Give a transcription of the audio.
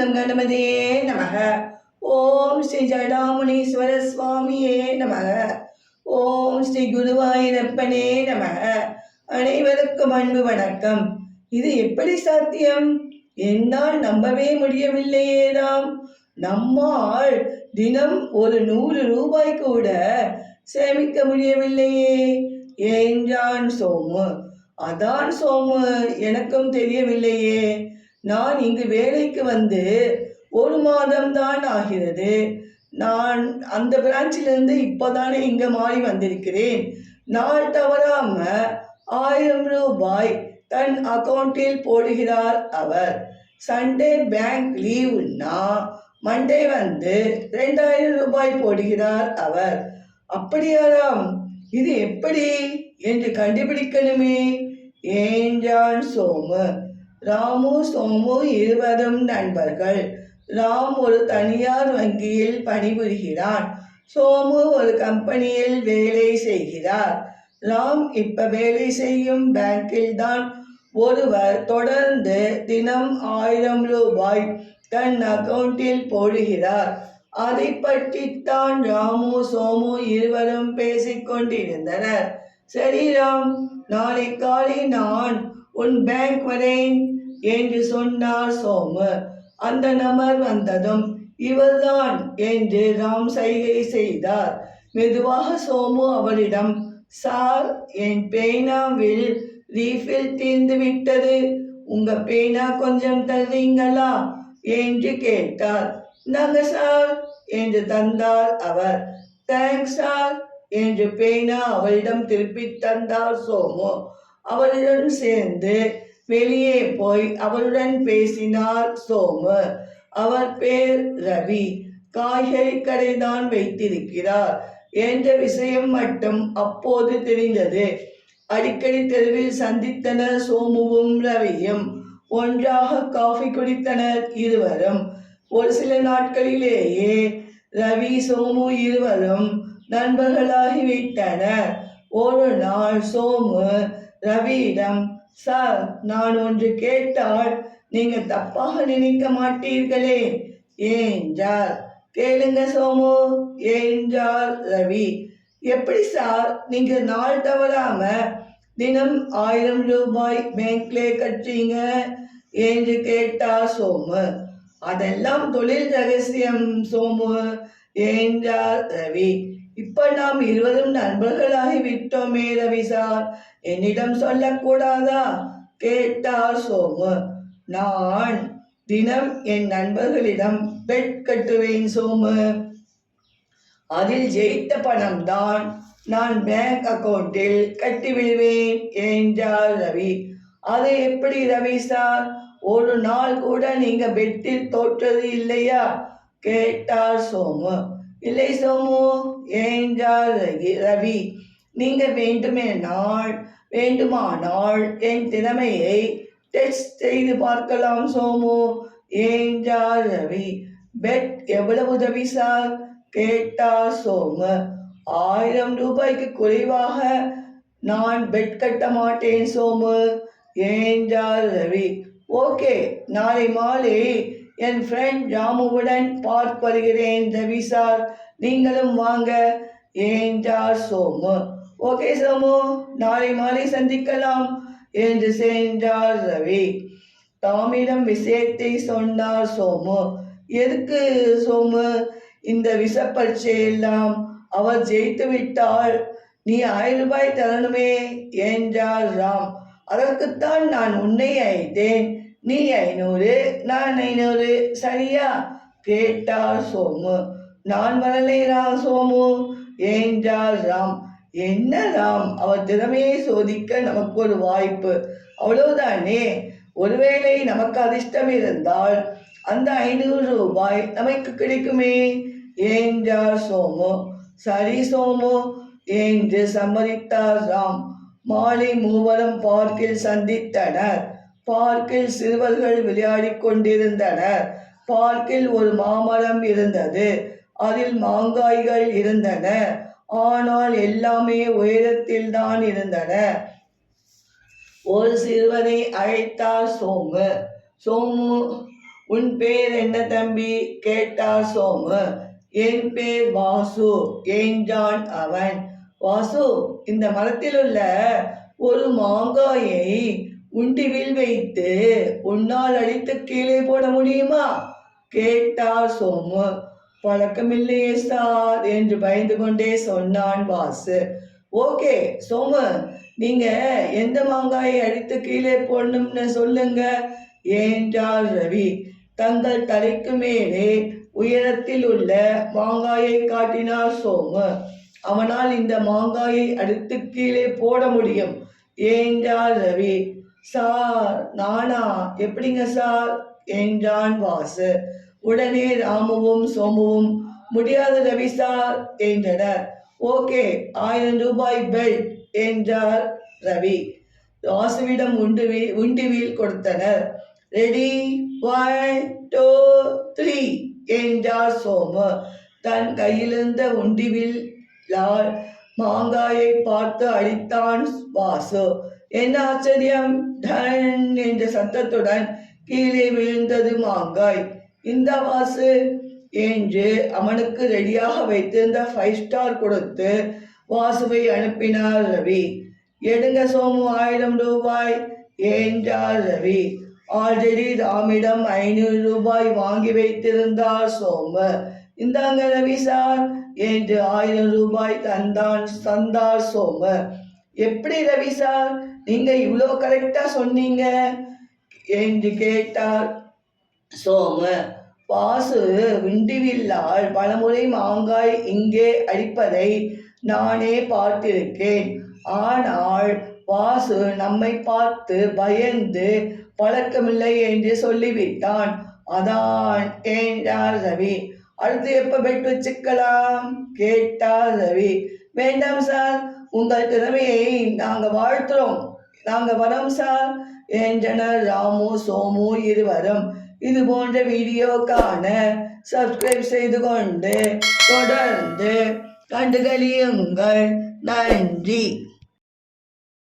Come நமக. ஓம் ஸ்ரீ ஜடாமுனீஸ்வர சுவாமியே நமக. ஓம் ஸ்ரீ குருவாயூரப்பனே நமக. அனைவருக்கும் அன்பு வணக்கம். இது எப்படி சாத்தியம்? என்னால் நம்பவே முடியவில்லையே நாம் நம்மால் தினம் ஒரு நூறு ரூபாய் கூட சேமிக்க முடியவில்லையே. என்றான் சோமு? அதான் சோமு எனக்கும் தெரியவில்லையே. நான் இங்கு வேலைக்கு வந்து ஒரு மாதம் தான் ஆகிறது. நான் அந்த பிரான்ச்சிலிருந்து இப்போதானே இங்கே மாறி வந்திருக்கிறேன். நாள் தவறாம ஆயிரம் ரூபாய் தன் அக்கௌண்ட்டில் போடுகிறார் அவர். சண்டே பேங்க் லீவுன்னா மண்டே வந்து ரெண்டாயிரம் ரூபாய் போடுகிறார் அவர். அப்படியாராம்? இது எப்படி? என்று கண்டுபிடிக்கணுமே? ஏன்றான் சோமு? ராமு சோமு இருவரும் நண்பர்கள். ராம் ஒரு தனியார் வங்கியில் பணிபுரிகிறான் சோமு ஒரு கம்பெனியில் வேலை செய்கிறார். ராம் இப்ப வேலை செய்யும் பேங்கில் தான் ஒருவர் தொடர்ந்து தினம் ஆயிரம் ரூபாய் தன் அக்கவுண்டில் போடுகிறார். அதை பற்றித்தான் ராமு சோமு இருவரும் பேசிக்கொண்டிருந்தனர் சரி ராம் நாளை காலை நான் உன் பேங்க் வரேன் என்று சொன்னார் சோமு. அந்த நபர் வந்ததும் இவர்தான் என்று ராம் சைகை செய்தார். மெதுவாக சோமு அவரிடம் சார் என் பேனாவில் ரீஃபில் தீர்ந்து விட்டது. உங்க பேனா கொஞ்சம் தருவீங்களா? என்று கேட்டார். நாங்க சார் என்று தந்தார் அவர். தேங்க்ஸ் சார் என்று பேனா அவரிடம் திருப்பி தந்தார் சோமு. அவருடன் சேர்ந்து வெளியே போய் அவருடன் பேசினார் சோமு. அவர் பேர் ரவி. காய்கறி கடை தான் வைத்திருக்கிறார் என்ற விஷயம் மட்டும் அப்போது தெரிந்தது. அடிக்கடி தெருவில் சந்தித்தனர் சோமுவும் ரவியும். ஒன்றாக காஃபி குடித்தனர் இருவரும். ஒரு சில நாட்களிலேயே ரவி சோமு இருவரும் நண்பர்களாகிவிட்டனர். ஒரு நாள் சோமு ரவியிடம் சார் நான் ஒன்று கேட்டால் நீங்க தப்பாக நினைக்க மாட்டீர்களே. ஏன்றார் கேளுங்க சோமு. என்றார் ரவி. எப்படி சார்? நீங்க நாள் தவறாம தினம் ஆயிரம் ரூபாய் பேங்க்ல கட்டுறீங்க என்று கேட்டார் சோமு. அதெல்லாம் தொழில் ரகசியம் சோமு. என்றார் ரவி. இப்ப நாம் இருவரும் நண்பர்களாகி விட்டோமே ரவி சார் என்னிடம் சொல்லக்கூடாதா? கேட்டார் சோமு. நான் தினம் என் நண்பர்களிடம் பெட் கட்டுவேன் சோமு. அதில் ஜெயித்த பணம் தான் நான் பேங்க் அக்கவுண்டில் கட்டி விடுவேன் என்றார் ரவி. அது எப்படி ரவி சார் ஒரு நாள் கூட நீங்க பெட்டில் தோற்றது இல்லையா? கேட்டார் சோமு. இல்லை சோமு என்றார் ரவி- ரவி நீங்க வேண்டுமேனால் வேண்டுமானால் என் திறமையை டெஸ்ட் செய்து பார்க்கலாம் சோமு. என்றார் ரவி பெட் எவ்வளவு உதவி சார்? கேட்டார் சோமு. ஆயிரம் ரூபாய்க்கு குறைவாக நான் பெட் கட்ட மாட்டேன் சோமு. என்றார் ரவி ஓகே நாளை மாலை என் ஃப்ரெண்ட் ராமுவுடன் பார்க் வருகிறேன் தவிசார் நீங்களும் வாங்க. என்றார் சோமு? ஓகே சோமு நாளை மாலை சந்திக்கலாம் என்று சென்றார் ரவி. தாமிடம் விஷயத்தை சொன்னார் சோமு. எதுக்கு சோமு? இந்த விஷப்பரீட்சையெல்லாம் அவர் ஜெயித்து விட்டால் நீ ஆயிரம் ரூபாய் தரணுமே என்றார் ராம். அதற்குத்தான் நான் உன்னை அழைத்தேன். நீ ஐநூறு நான் ஐநூறு. சரியா? கேட்டார் சோமு. நான் வரலை ராம் சோமு? என்றார் ராம். என்ன ராம்? அவர் திறமையை சோதிக்க நமக்கு ஒரு வாய்ப்பு. அவ்வளவுதானே? ஒருவேளை நமக்கு அதிர்ஷ்டம் இருந்தால் அந்த ஐநூறு ரூபாய் நமக்கு கிடைக்குமே? என்றார் சோமு. சரி சோமு. என்று சம்மதித்தார் ராம். மாலை மூவரும் பார்க்கில் சந்தித்தனர். பார்க்கில் சிறுவர்கள் விளையாடிக் கொண்டிருந்தனர் பார்க்கில் ஒரு மாமரம் இருந்தது. அதில் மாங்காய்கள் இருந்தன. ஆனால் எல்லாமே உயரத்தில் தான் இருந்தன. ஒரு சிறுவனை அழைத்தார் சோமு. சோமு உன் பேர் என்ன தம்பி? கேட்டார் சோமு. என் பேர் வாசு என்றான் அவன். வாசு இந்த மரத்தில் உள்ள ஒரு மாங்காயை உண்டிவில் வைத்து உன்னால் அடித்து கீழே போட முடியுமா? கேட்டார் சோமு. பழக்கமில்லையே சார் என்று பயந்து கொண்டே சொன்னான் வாசு. ஓகே சோமு நீங்க எந்த மாங்காயை அடித்து கீழே போடணும்னு சொல்லுங்க என்றார் ரவி. தங்கள் தலைக்கு மேலே உயரத்தில் உள்ள மாங்காயை காட்டினார் சோமு. அவனால் இந்த மாங்காயை அடித்து கீழே போட முடியும் என்றார் ரவி. சார் நானா? எப்படிங்க சார்? என்றான் வாசு. உடனே ராமுவும் சோமுவும் முடியாது ரவி சார் என்றனர். ஓகே ஆயிரம் ரூபாய் பெல் என்றார் ரவி. வாசுவிடம் உண்டு உண்டிவில் கொடுத்தனர். ரெடி ஒன் டூ த்ரீ என்றார் சோமு. தன் கையிலிருந்த உண்டிவில் மாங்காயை பார்த்து அடித்தான் வாசு. என்ன ஆச்சரியம் டன் என்ற சத்தத்துடன் கீழே விழுந்தது மாங்காய். இந்த வாசு என்று அவனுக்கு ரெடியாக வைத்திருந்த ஃபைவ் ஸ்டார் கொடுத்து வாசுவை அனுப்பினார் ரவி. எடுங்க சோமு ஆயிரம் ரூபாய் என்றார் ரவி. ஆல்ரெடி ராமிடம் ஐநூறு ரூபாய் வாங்கி வைத்திருந்தார் சோமு. இந்தாங்க ரவி சார் என்று ஆயிரம் ரூபாய் தந்தான் தந்தார் சோமு. எப்படி ரவி சார் நீங்க இவ்வளோ கரெக்டா சொன்னீங்க. என்று கேட்டார். சோம வாசு விண்டிவில்லால் பலமுறை மாங்காய் இங்கே அடிப்பதை நானே பார்த்திருக்கேன். ஆனால் வாசு நம்மை பார்த்து பயந்து பழக்கமில்லை என்று சொல்லிவிட்டான். அதான் என்றார் ரவி. அடுத்து எப்ப பெட் வச்சுக்கலாம் கேட்டார் ரவி. வேண்டாம் சார் உங்கள் திறமையை நாங்கள் வாழ்த்துறோம். நாங்கள் வரோம் சார் என்றனர் ராமு சோமு இருவரும். இது போன்ற வீடியோக்கான சப்ஸ்கிரைப் செய்து கொண்டு தொடர்ந்து கண்டுகளியுங்கள். நன்றி.